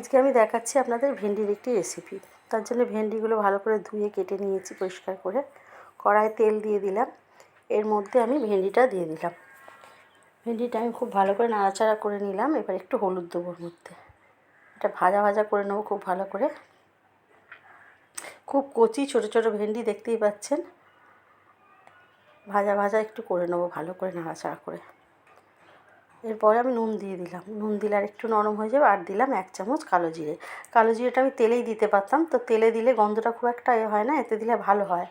আজকে আমি দেখাচ্ছি আপনাদের ভেন্ডির একটি রেসিপি তার জন্য ভেন্ডিগুলো ভালো করে ধুয়ে কেটে নিয়েছি পরিষ্কার করে। কড়ায় তেল দিয়ে দিলাম। এর মধ্যে আমি ভেন্ডিটা দিয়ে দিলাম। ভেন্ডিটা আমি খুব ভালো করে নাড়াচাড়া করে নিলাম। এবার একটু হলুদ দেবোর মধ্যে। এটা ভাজা ভাজা করে নেব খুব ভালো করে। খুব কচি ছোটো ছোটো ভেন্ডি দেখতেই পাচ্ছেন। ভাজা ভাজা একটু করে নেব ভালো করে নাড়াচাড়া করে। এরপরে আমি নুন দিয়ে দিলাম। নুন দিলে আর একটু নরম হয়ে যাবে। আর দিলাম এক চামচ কালো জিরে। কালো জিরেটা আমি তেলেই দিতে পারতাম। তো তেলে দিলে গন্ধটা খুব একটা এ হয় না, এতে দিলে ভালো হয়।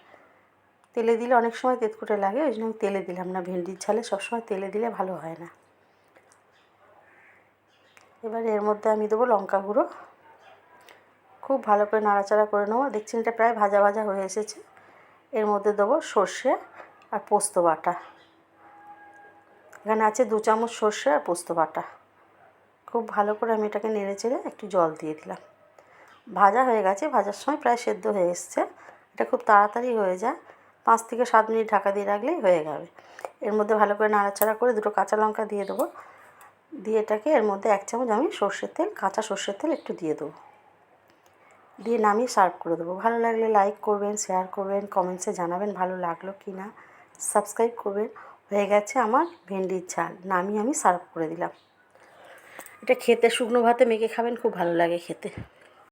তেলে দিলে অনেক সময় তেতকুটে লাগে, ওই জন্য আমি তেলে দিলাম না। ভেন্ডির ঝালে সবসময় তেলে দিলে ভালো হয় না। এবার এর মধ্যে আমি দেবো লঙ্কা গুঁড়ো। খুব ভালো করে নাড়াচাড়া করে নেব। দেখছেন এটা প্রায় ভাজা ভাজা হয়ে এসেছে। এর মধ্যে দেবো সর্ষে আর পোস্ত বাটা। এখানে আছে দু চামচ সর্ষে আর পোস্ত বাটা। খুব ভালো করে আমি এটাকে নেড়ে চেড়ে একটু জল দিয়ে দিলাম। ভাজা হয়ে গেছে, ভাজার সময় প্রায় সেদ্ধ হয়ে এসছে। এটা খুব তাড়াতাড়ি হয়ে যায়, পাঁচ থেকে সাত মিনিট ঢাকা দিয়ে রাখলেই হয়ে যাবে। এর মধ্যে ভালো করে নাড়াচাড়া করে দুটো কাঁচা লঙ্কা দিয়ে দেবো। দিয়ে এটাকে এর মধ্যে এক চামচ আমি সর্ষের তেল, কাঁচা সর্ষের তেল একটু দিয়ে দেবো। দিয়ে নামিয়ে সার্ভ করে দেবো। ভালো লাগলে লাইক করবেন, শেয়ার করবেন, কমেন্টসে জানাবেন ভালো লাগল কি না। সাবস্ক্রাইব করবেন। হয়ে গেছে আমার ভেন্ডির ঝাল। নামিয়ে আমি সার্ভ করে দিলাম। এটা খেতে শুকনো ভাতে মেখে খাবেন, খুব ভালো লাগে খেতে।